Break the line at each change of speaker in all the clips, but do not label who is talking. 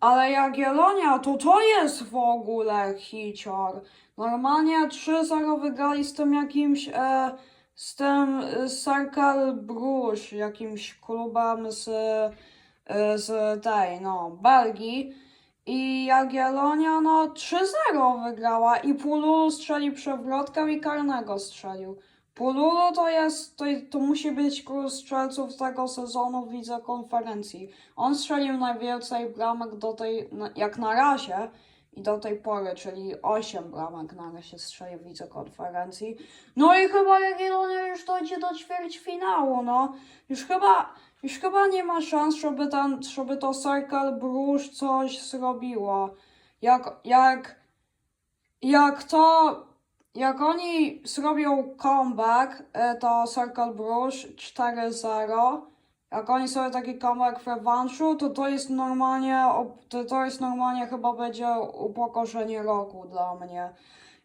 Ale Jagiellonia, to to jest w ogóle hicior. Normalnie 3-0 wygrali z tym jakimś, e, z tym e, Cercle Bruges, jakimś klubem z, e, z tej, no, Belgii. I Jagiellonia, no, 3-0 wygrała i Pululu strzelił przewrotkę i karnego strzelił. Pululu to jest, to, to musi być król strzelców tego sezonu w Lidze Konferencji. On strzelił najwięcej bramek do tej, jak na razie i do tej pory, czyli 8 bramek na razie strzelił w Lidze Konferencji. No i chyba Jagiellonia już dojdzie do ćwierćfinału, no. Już chyba, już chyba nie ma szans, żeby, ten, żeby to Cercle Bruges coś zrobiło. Jak, jak, jak to jak oni zrobią comeback, e, to Circle Bruges 4-0. Jak oni sobie taki comeback w rewanszu, to to jest normalnie, to, to jest normalnie chyba będzie upokorzenie roku dla mnie.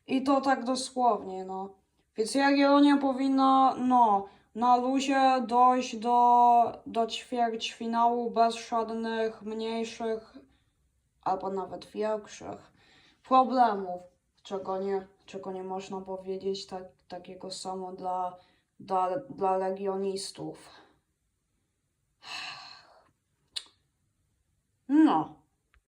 I to tak dosłownie, no. Więc Jagiellonia powinna, no, na luzie dojść do, do ćwierćfinału bez żadnych mniejszych, albo nawet większych problemów czego nie, czego nie można powiedzieć tak, takiego samo dla, dla, dla legionistów.